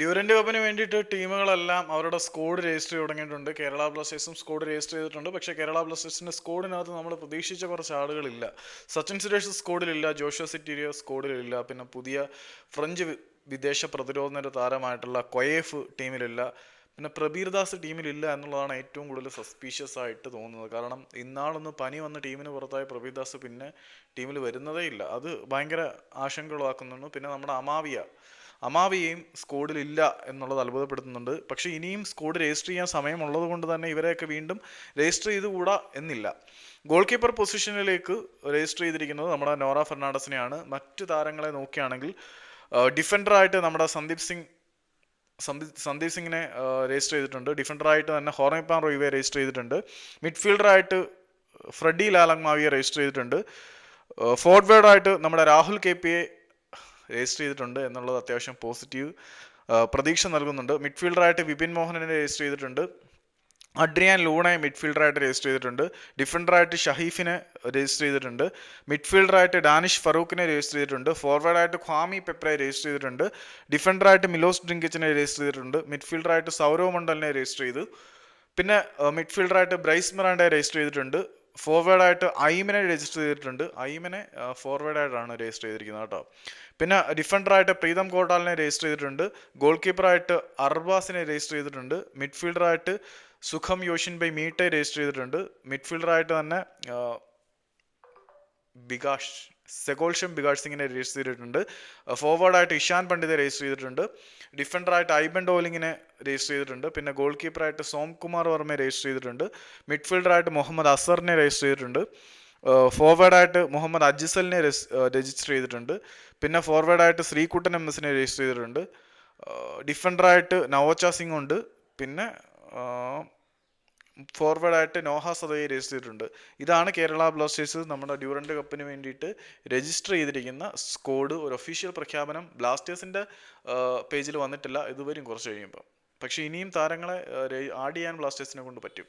Durand കപ്പിന് വേണ്ടിയിട്ട് ടീമുകളെല്ലാം അവരുടെ സ്കോഡ് രജിസ്റ്റർ തുടങ്ങിയിട്ടുണ്ട്. കേരള ബ്ലാസ്റ്റേഴ്സും സ്കോഡ് രജിസ്റ്റർ ചെയ്തിട്ടുണ്ട്. പക്ഷേ കേരള ബ്ലാസ്റ്റേഴ്സിന്റെ സ്കോഡിനകത്ത് നമ്മൾ പ്രതീക്ഷിച്ച കുറച്ച് ആളുകളില്ല. സച്ചിൻ സുരേഷ് സ്കോഡിലില്ല ജോഷോ സിറ്റീരിയോ സ്കോഡിലില്ല പിന്നെ പുതിയ ഫ്രഞ്ച് വിദേശ പ്രതിരോധ താരമായിട്ടുള്ള കൊയേഫ് ടീമിലില്ല പിന്നെ പ്രബീർദാസ് ടീമിലില്ല എന്നുള്ളതാണ് ഏറ്റവും കൂടുതൽ സസ്പീഷ്യസ് ആയിട്ട് തോന്നുന്നത്. കാരണം ഇന്നാളൊന്ന് പനി വന്ന ടീമിന് പുറത്തായ പ്രബീർദാസ് പിന്നെ ടീമിൽ വരുന്നതേ ഇല്ല അത് ഭയങ്കര ആശങ്ക ഉളവാക്കുന്നുണ്ട് പിന്നെ നമ്മുടെ അമാവിയ അമാവിയെയും സ്കോഡിലില്ല എന്നുള്ളത് അത്ഭുതപ്പെടുത്തുന്നുണ്ട്. പക്ഷേ ഇനിയും സ്കോഡ് രജിസ്റ്റർ ചെയ്യാൻ സമയമുള്ളത് കൊണ്ട് തന്നെ ഇവരെയൊക്കെ വീണ്ടും രജിസ്റ്റർ ചെയ്തുകൂടാ എന്നില്ല. ഗോൾ കീപ്പർ പൊസിഷനിലേക്ക് രജിസ്റ്റർ ചെയ്തിരിക്കുന്നത് നമ്മുടെ നോറ ഫെർണാണ്ടസിനെയാണ്. മറ്റു താരങ്ങളെ നോക്കുകയാണെങ്കിൽ ഡിഫൻഡറായിട്ട് നമ്മുടെ സന്ദീപ് സിംഗ് സന്ദീപ് സന്ദീപ് സിംഗിനെ രജിസ്റ്റർ ചെയ്തിട്ടുണ്ട്. ഡിഫൻഡറായിട്ട് തന്നെ ഹോർണിപ്പാൻ റോയിവെ രജിസ്റ്റർ ചെയ്തിട്ടുണ്ട്. മിഡ്ഫീൽഡറായിട്ട് ഫ്രെഡി ലാലങ്മാവിയെ രജിസ്റ്റർ ചെയ്തിട്ടുണ്ട്. ഫോർവേഡായിട്ട് നമ്മുടെ രാഹുൽ കെ പിയെ രജിസ്റ്റർ ചെയ്തിട്ടുണ്ട് എന്നുള്ളത് അത്യാവശ്യം പോസിറ്റീവ് പ്രതീക്ഷ നൽകുന്നുണ്ട്. മിഡ്ഫീൽഡറായിട്ട് വിപിൻ മോഹനനെ രജിസ്റ്റർ ചെയ്തിട്ടുണ്ട്. അഡ്രിയാൻ ലൂണയെ മിഡ്ഫീൽഡറായിട്ട് രജിസ്റ്റർ ചെയ്തിട്ടുണ്ട്. ഡിഫൻഡറായിട്ട് ഷഹീഫിനെ രജിസ്റ്റർ ചെയ്തിട്ടുണ്ട്. മിഡ്ഫീൽഡറായിട്ട് ഡാനിഷ് ഫറൂഖിനെ രജിസ്റ്റർ ചെയ്തിട്ടുണ്ട്. ഫോർവേഡായിട്ട് ഖ്വാമി പെപ്രയെ രജിസ്റ്റർ ചെയ്തിട്ടുണ്ട്. ഡിഫൻഡറായിട്ട് മിലോസ് ഡ്രിങ്കിച്ചിനെ രജിസ്റ്റർ ചെയ്തിട്ടുണ്ട്. മിഡ്ഫീൽഡറായിട്ട് സൗരവ് മണ്ഡലിനെ രജിസ്റ്റർ ചെയ്തു. പിന്നെ മിഡ്ഫീൽഡറായിട്ട് ബ്രൈസ് മിറാണ്ടയെ രജിസ്റ്റർ ചെയ്തിട്ടുണ്ട്. ഫോർവേഡായിട്ട് ഐമിനെ രജിസ്റ്റർ ചെയ്തിട്ടുണ്ട്. ഐമിനെ ഐമനെ ഫോർവേഡായിട്ടാണ് രജിസ്റ്റർ ചെയ്തിരിക്കുന്നത് കേട്ടോ. പിന്നെ ഡിഫൻഡറായിട്ട് പ്രീതം കോട്ടാലിനെ രജിസ്റ്റർ ചെയ്തിട്ടുണ്ട്. ഗോൾ കീപ്പറായിട്ട് അർബാസിനെ രജിസ്റ്റർ ചെയ്തിട്ടുണ്ട്. മിഡ്ഫീൽഡറായിട്ട് സുഖം യോഷിൻ ബൈ മീട്ടെ രജിസ്റ്റർ ചെയ്തിട്ടുണ്ട് മിഡ്ഫീൽഡറായിട്ട് തന്നെ ബികാഷ് സെഗോൾഷം ബികാഷ് സിംഗിനെ രജിസ്റ്റർ ചെയ്തിട്ടുണ്ട്. ഫോർവേഡായിട്ട് ഇഷാൻ പണ്ഡിതെ രജിസ്റ്റർ ചെയ്തിട്ടുണ്ട്. ഡിഫൻഡറായിട്ട് ഐബൻ ഡോലിങ്ങിനെ രജിസ്റ്റർ ചെയ്തിട്ടുണ്ട്. പിന്നെ ഗോൾ കീപ്പറായിട്ട് സോം കുമാർ വർമ്മയെ രജിസ്റ്റർ ചെയ്തിട്ടുണ്ട്. മിഡ്ഫീൽഡറായിട്ട് മുഹമ്മദ് അസറിനെ രജിസ്റ്റർ ചെയ്തിട്ടുണ്ട്. ഫോർവേഡായിട്ട് മുഹമ്മദ് അജിസലിനെ രജിസ്റ്റർ ചെയ്തിട്ടുണ്ട്. പിന്നെ ഫോർവേഡായിട്ട് ശ്രീകുട്ടൻ എം എസിനെ രജിസ്റ്റർ ചെയ്തിട്ടുണ്ട്. ഡിഫൻഡറായിട്ട് നവോച്ച സിംഗ് ഉണ്ട്. പിന്നെ ഫോർവേഡായിട്ട് നോഹ സദയെ രജിസ്റ്റർ ചെയ്തിട്ടുണ്ട്. ഇതാണ് കേരള ബ്ലാസ്റ്റേഴ്സ് നമ്മുടെ ഡ്യൂറന്റ് കപ്പിന് വേണ്ടിയിട്ട് രജിസ്റ്റർ ചെയ്തിരിക്കുന്ന സ്കോഡ് ഒരു ഒഫീഷ്യൽ പ്രഖ്യാപനം. ബ്ലാസ്റ്റേഴ്സിന്റെ പേജിൽ വന്നിട്ടില്ല. ഇതുവരെയും കുറച്ച് കഴിയുമ്പോൾ പക്ഷേ ഇനിയും താരങ്ങളെ ആഡ് ചെയ്യാൻ ബ്ലാസ്റ്റേഴ്സിനെ കൊണ്ട് പറ്റും.